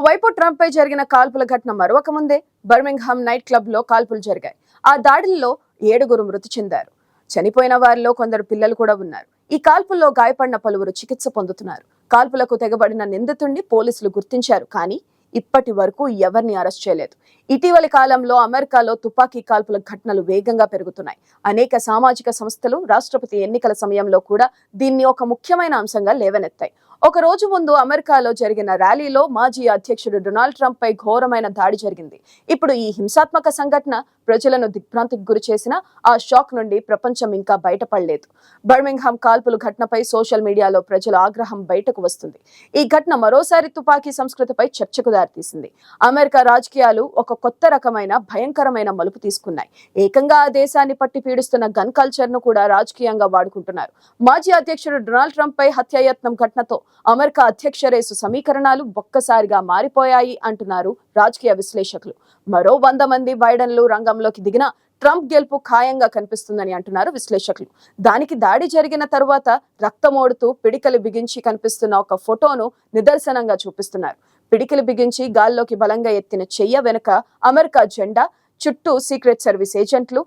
ఓవైపు ట్రంప్ పై జరిగిన కాల్పుల ఘటన మరొక ముందే. బర్మింగ్హామ్ నైట్ క్లబ్లో కాల్పులు జరిగాయి. ఆ దాడుల్లో ఏడుగురు మృతి చెందారు. చనిపోయిన వారిలో కొందరు పిల్లలు కూడా ఉన్నారు. ఈ కాల్పుల్లో గాయపడిన పలువురు చికిత్స పొందుతున్నారు. కాల్పులకు తెగబడిన నిందితుడిని పోలీసులు గుర్తించారు. కానీ ఇప్పటి వరకు ఎవరిని అరెస్ట్ చేయలేదు. ఇటీవలి కాలంలో అమెరికాలో తుపాకీ కాల్పుల ఘటనలు వేగంగా పెరుగుతున్నాయి. అనేక సామాజిక సంస్థలు రాష్ట్రపతి ఎన్నికల సమయంలో కూడా దీన్ని ఒక ముఖ్యమైన అంశంగా లేవనెత్తాయి. ఒక రోజు ముందు అమెరికాలో జరిగిన ర్యాలీలో మాజీ అధ్యక్షుడు డొనాల్డ్ ట్రంప్ పై ఘోరమైన దాడి జరిగింది. ఇప్పుడు ఈ హింసాత్మక సంఘటన ప్రజలను దిగ్భ్రాంతికి గురి చేసిన ఆ షాక్ నుండి ప్రపంచం ఇంకా బయటపడలేదు. బర్మింగ్హామ్ కాల్పులు ఘటనపై సోషల్ మీడియాలో ప్రజల ఆగ్రహం బయటకు వస్తుంది. ఈ ఘటన మరోసారి తుపాకీ సంస్కృతిపై చర్చకు దారితీసింది. అమెరికా రాజకీయాలు ఒక కొత్త రకమైన భయంకరమైన మలుపు తీసుకున్నాయి. ఏకంగా ఆ దేశాన్ని పట్టి పీడిస్తున్న గన్ కల్చర్ను కూడా రాజకీయంగా వాడుకుంటున్నారు. మాజీ అధ్యక్షుడు డొనాల్డ్ ట్రంప్ పై హత్యాయత్నం ఘటనతో అమెరికా అధ్యక్ష రేసు సమీకరణాలు ఒక్కసారిగా మారిపోయాయి అంటున్నారు రాజకీయ విశ్లేషకులు. మరో వంద మంది బైడెన్లు రంగంలోకి దిగిన ట్రంప్ గెలుపు ఖాయంగా కనిపిస్తుందని అంటున్నారు విశ్లేషకులు. దానికి దాడి జరిగిన తరువాత రక్తమోడుతూ పిడికలు బిగించి కనిపిస్తున్న ఒక ఫోటోను నిదర్శనంగా చూపిస్తున్నారు. పిడికిలు బిగించి గాల్లోకి బలంగా ఎత్తిన చెయ్య వెనుక అమెరికా జెండా చుట్టూ సీక్రెట్ సర్వీస్ ఏజెంట్లు.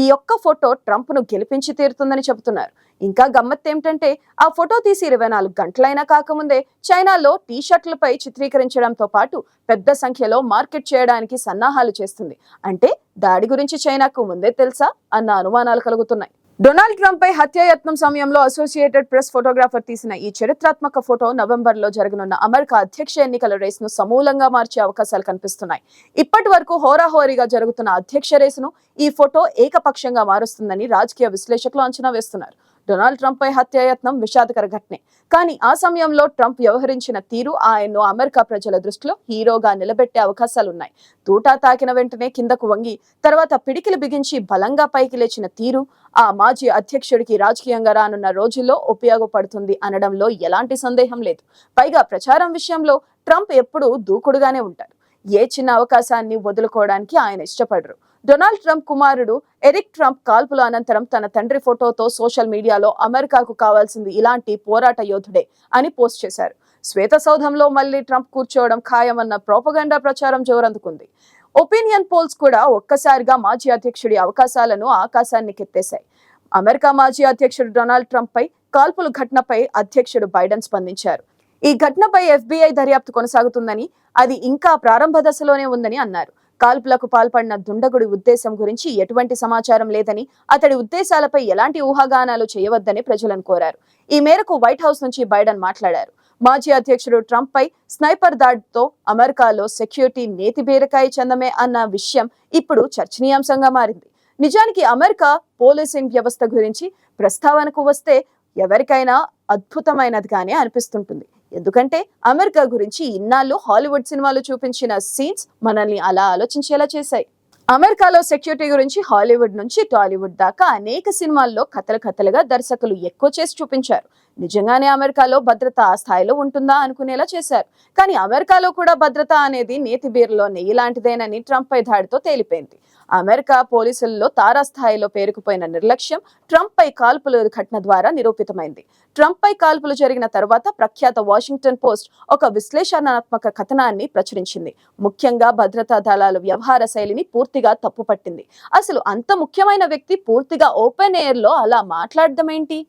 ఈ యొక్క ఫోటో ట్రంప్ను గెలిపించి తీరుతుందని చెబుతున్నారు. ఇంకా గమ్మత్ ఏమిటంటే ఆ ఫోటో తీసి ఇరవై నాలుగు గంటలైనా కాకముందే చైనాలో టీ షర్ట్లపై చిత్రీకరించడంతో పాటు పెద్ద సంఖ్యలో మార్కెట్ చేయడానికి సన్నాహాలు చేస్తుంది. అంటే దాడి గురించి చైనాకు ముందే తెలుసా? అన్న అనుమానాలు కలుగుతున్నాయి. డొనాల్డ్ ట్రంప్ పై హత్యాయత్నం సమయంలో అసోసియేటెడ్ ప్రెస్ ఫోటోగ్రాఫర్ తీసిన ఈ చరిత్రాత్మక ఫోటో నవంబర్లో జరగనున్న అమెరికా అధ్యక్ష ఎన్నికల రేస్ను సమూలంగా మార్చే అవకాశాలు కనిపిస్తున్నాయి. ఇప్పటి వరకు హోరాహోరీగా జరుగుతున్న అధ్యక్ష రేసును ఈ ఫోటో ఏకపక్షంగా మారుస్తుందని రాజకీయ విశ్లేషకులు అంచనా వేస్తున్నారు. డొనాల్డ్ ట్రంప్ పై హత్యాయత్నం విషాదకర ఘటనే. కానీ ఆ సమయంలో ట్రంప్ వ్యవహరించిన తీరు ఆయన్ను అమెరికా ప్రజల దృష్టిలో హీరోగా నిలబెట్టే అవకాశాలున్నాయి. తూటా తాకిన వెంటనే కిందకు వంగి తర్వాత పిడికిలు బిగించి బలంగా పైకి లేచిన తీరు ఆ మాజీ అధ్యక్షుడికి రాజకీయంగా రానున్న రోజుల్లో ఉపయోగపడుతుంది అనడంలో ఎలాంటి సందేహం లేదు. పైగా ప్రచారం విషయంలో ట్రంప్ ఎప్పుడూ దూకుడుగానే ఉంటారు. ఏ చిన్న అవకాశాన్ని వదులుకోవడానికి ఆయన ఇష్టపడరు. డొనాల్డ్ ట్రంప్ కుమారుడు ఎరిక్ ట్రంప్ కాల్పుల అనంతరం తన తండ్రి ఫోటోతో సోషల్ మీడియాలో అమెరికాకు కావాల్సింది ఇలాంటి పోరాట యోధుడే అని పోస్ట్ చేశారు. శ్వేత సౌధంలో మళ్ళీ ట్రంప్ కూర్చోవడం ఖాయమన్న ప్రోపగండా ప్రచారం జోరందుకుంది. ఒపీనియన్ పోల్స్ కూడా ఒక్కసారిగా మాజీ అధ్యక్షుడి అవకాశాలను ఆకాశాన్ని కెత్తేశాయి అమెరికా మాజీ అధ్యక్షుడు డొనాల్డ్ ట్రంప్ పై కాల్పుల ఘటనపై అధ్యక్షుడు బైడెన్ స్పందించారు. ఈ ఘటనపై ఎఫ్బీఐ దర్యాప్తు కొనసాగుతుందని అది ఇంకా ప్రారంభ దశలోనే ఉందని అన్నారు. కాల్పులకు పాల్పడిన దుండగుడి ఉద్దేశం గురించి ఎటువంటి సమాచారం లేదని అతడి ఉద్దేశాలపై ఎలాంటి ఊహాగానాలు చేయవద్దని ప్రజలను కోరారు. ఈ మేరకు వైట్ హౌస్ నుంచి బైడెన్ మాట్లాడారు. మాజీ అధ్యక్షుడు ట్రంప్ పై స్నైపర్ దాడితో అమెరికాలో సెక్యూరిటీ నేతి బీరకాయ చందమే అన్న విషయం ఇప్పుడు చర్చనీయాంశంగా మారింది. నిజానికి అమెరికా పోలీసింగ్ వ్యవస్థ గురించి ప్రస్తావనకు వస్తే ఎవరికైనా అద్భుతమైనదిగానే అనిపిస్తుంటుంది. ఎందుకంటే అమెరికా గురించి ఇన్నాళ్ళు హాలీవుడ్ సినిమాలు చూపించిన సీన్స్ మనల్ని అలా ఆలోచించేలా చేశాయి. అమెరికాలో సెక్యూరిటీ గురించి హాలీవుడ్ నుంచి టాలీవుడ్ దాకా అనేక సినిమాల్లో కథలు కథలుగా దర్శకులు ఎక్కువ చేసి చూపించారు. నిజంగానే అమెరికాలో భద్రత ఆ స్థాయిలో ఉంటుందా అనుకునేలా చేశారు. కానీ అమెరికాలో కూడా భద్రత అనేది నేతి బీరులో నెయ్యి లాంటిదేనని ట్రంప్ పై దాడితో తేలిపోయింది. అమెరికా పోలీసుల్లో తారాస్థాయిలో పేరుకుపోయిన నిర్లక్ష్యం ట్రంప్ పై కాల్పుల ఘటన ద్వారా నిరూపితమైంది. ట్రంప్ పై కాల్పులు జరిగిన తర్వాత ప్రఖ్యాత వాషింగ్టన్ పోస్ట్ ఒక విశ్లేషణాత్మక కథనాన్ని ప్రచురించింది. ముఖ్యంగా భద్రతా దళాల వ్యవహార శైలిని పూర్తిగా తప్పుపట్టింది. అసలు అంత ముఖ్యమైన వ్యక్తి పూర్తిగా ఓపెన్ ఎయిర్లో అలా మాట్లాడడం ఏంటి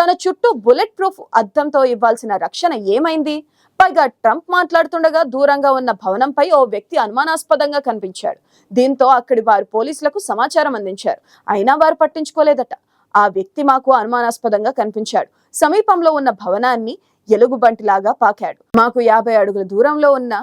తన చుట్టూ బుల్లెట్ ప్రూఫ్ అద్దంతో ఇవ్వాల్సిన రక్షణ ఏమైంది? పైగా ట్రంప్ మాట్లాడుతుండగా దూరంగా ఉన్న భవనంపై ఓ వ్యక్తి అనుమానాస్పదంగా కనిపించాడు. దీంతో అక్కడి వారు పోలీసులకు సమాచారం అందించారు. అయినా వారు పట్టించుకోలేదట. ఆ వ్యక్తి మాకు అనుమానాస్పదంగా కనిపించాడు. సమీపంలో ఉన్న భవనాన్ని ఎలుగుబంటిలాగా పాకాడు. మాకు యాభై అడుగుల దూరంలో ఉన్న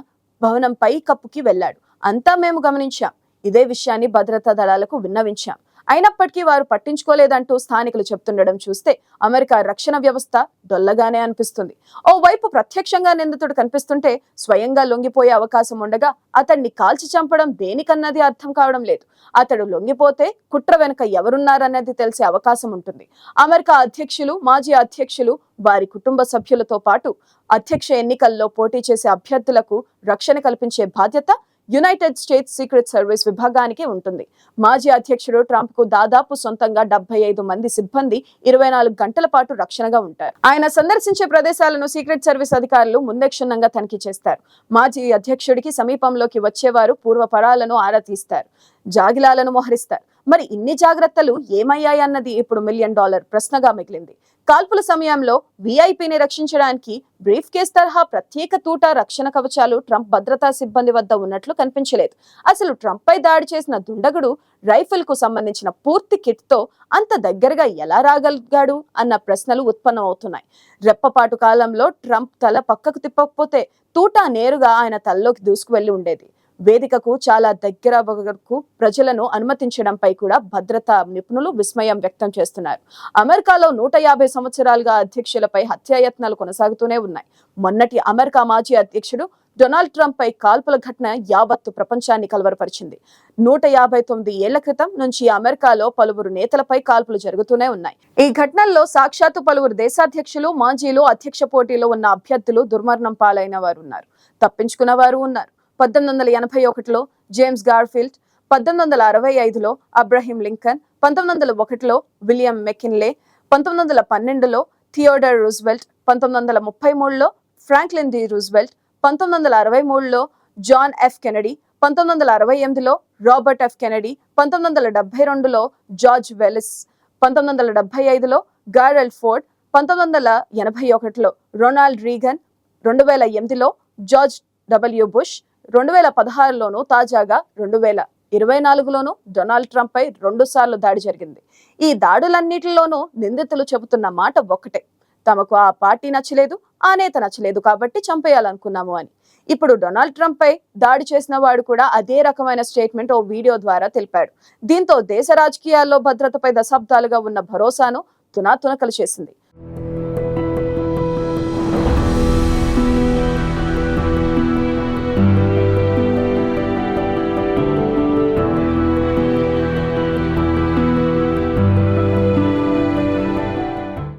భవనం పై కప్పుకి వెళ్ళాడు. అంతా మేము గమనించాం. ఇదే విషయాన్ని భద్రతా దళాలకు విన్నవించాం. అయినప్పటికీ వారు పట్టించుకోలేదంటూ స్థానికులు చెప్తుండడం చూస్తే అమెరికా రక్షణ వ్యవస్థ డొల్లగానే అనిపిస్తుంది. ఓవైపు ప్రత్యక్షంగా నిందితుడు కనిపిస్తుంటే స్వయంగా లొంగిపోయే అవకాశం ఉండగా అతన్ని కాల్చి చంపడం దేనికన్నది అర్థం కావడం లేదు. అతడు లొంగిపోతే కుట్ర వెనుక ఎవరున్నారన్నది తెలిసే అవకాశం ఉంటుంది. అమెరికా అధ్యక్షులు మాజీ అధ్యక్షులు వారి కుటుంబ సభ్యులతో పాటు అధ్యక్ష ఎన్నికల్లో పోటీ చేసే అభ్యర్థులకు రక్షణ కల్పించే బాధ్యత యునైటెడ్ స్టేట్స్ సీక్రెట్ సర్వీస్ విభాగానికి ఉంటుంది. మాజీ అధ్యక్షుడు ట్రంప్కు దాదాపు సొంతంగా డెబ్బై ఐదు మంది సిబ్బంది ఇరవై నాలుగు గంటల పాటు రక్షణగా ఉంటారు. ఆయన సందర్శించే ప్రదేశాలను సీక్రెట్ సర్వీస్ అధికారులు ముందే క్షుణ్ణంగా తనిఖీ చేస్తారు. మాజీ అధ్యక్షుడికి సమీపంలోకి వచ్చేవారు పూర్వపరాలను ఆరా తీస్తారు. జాగిలాలను మోహరిస్తారు. మరి ఇన్ని జాగ్రత్తలు ఏమయ్యాయన్నది ఇప్పుడు మిలియన్ డాలర్ ప్రశ్నగా మిగిలింది. కాల్పుల సమయంలో వీఐపీని రక్షించడానికి బ్రీఫ్ కేస్ తరహా ప్రత్యేక తూట రక్షణ కవచాలు ట్రంప్ భద్రతా సిబ్బంది వద్ద ఉన్నట్లు కనిపించలేదు. అసలు ట్రంప్ పై దాడి చేసిన దుండగుడు రైఫిల్కు సంబంధించిన పూర్తి కిట్తో అంత దగ్గరగా ఎలా రాగలిగాడు అన్న ప్రశ్నలు ఉత్పన్నమవుతున్నాయి. రెప్పపాటు కాలంలో ట్రంప్ తల పక్కకు తిప్పకపోతే తూటా నేరుగా ఆయన తలలోకి దూసుకువెళ్ళి ఉండేది. వేదికకు చాలా దగ్గర వరకు ప్రజలను అనుమతించడంపై కూడా భద్రతా నిపుణులు విస్మయం వ్యక్తం చేస్తున్నారు. అమెరికాలో నూట యాభై సంవత్సరాలుగా అధ్యక్షులపై హత్యాయత్నాలు కొనసాగుతూనే ఉన్నాయి. మొన్నటి అమెరికా మాజీ అధ్యక్షుడు డొనాల్డ్ ట్రంప్ పై కాల్పుల ఘటన యావత్తు ప్రపంచాన్ని కలవరపరిచింది. నూట యాభై తొమ్మిది ఏళ్ళ క్రితం నుంచి అమెరికాలో పలువురు నేతలపై కాల్పులు జరుగుతూనే ఉన్నాయి. ఈ ఘటనల్లో సాక్షాత్తు పలువురు దేశాధ్యక్షులు మాజీలు అధ్యక్ష పోటీలో ఉన్న అభ్యర్థులు దుర్మరణం పాలైన వారు ఉన్నారు. తప్పించుకున్న వారు ఉన్నారు. పద్దెనిమిది వందల ఎనభై ఒకటిలో జేమ్స్ గార్ఫీల్డ్ పద్దెనిమిది వందల అరవై ఐదులో అబ్రహీం లింకన్ పంతొమ్మిది వందల ఒకటిలో విలియం మెకిన్లే పంతొమ్మిది వందల పన్నెండులో థియోడర్ రూజ్వెల్ట్ పంతొమ్మిది వందల ముప్పై మూడులో ఫ్రాంక్లిన్ డి రూజ్వెల్ట్ పంతొమ్మిది వందల అరవై మూడులో జాన్ ఎఫ్ కెనడీ పంతొమ్మిది వందల అరవై ఎనిమిదిలో రాబర్ట్ ఎఫ్ కెనడీ పంతొమ్మిది వందల డెబ్బై రెండులో జార్జ్ వెలిస్ పంతొమ్మిది వందల డెబ్బై ఐదులో గారెల్ ఫోర్డ్ పంతొమ్మిది వందల ఎనభై ఒకటిలో రొనాల్డ్ రీగన్ రెండు వేల ఎనిమిదిలో జార్జ్ డబ్ల్యూ బుష్ రెండు వేల పదహారులోను తాజాగా రెండు వేల ఇరవై నాలుగులోను డొనాల్డ్ ట్రంప్ పై రెండు సార్లు దాడి జరిగింది. ఈ దాడులన్నిటిలోనూ నిందితులు చెబుతున్న మాట ఒక్కటే. తమకు ఆ పార్టీ నచ్చలేదు ఆ నేత నచ్చలేదు కాబట్టి చంపేయాలనుకున్నాము అని. ఇప్పుడు డొనాల్డ్ ట్రంప్ పై దాడి చేసిన వాడు కూడా అదే రకమైన స్టేట్మెంట్ ఓ వీడియో ద్వారా తెలిపాడు. దీంతో దేశ రాజకీయాల్లో భద్రతపై దశాబ్దాలుగా ఉన్న భరోసాను తునాతునకలు చేసింది.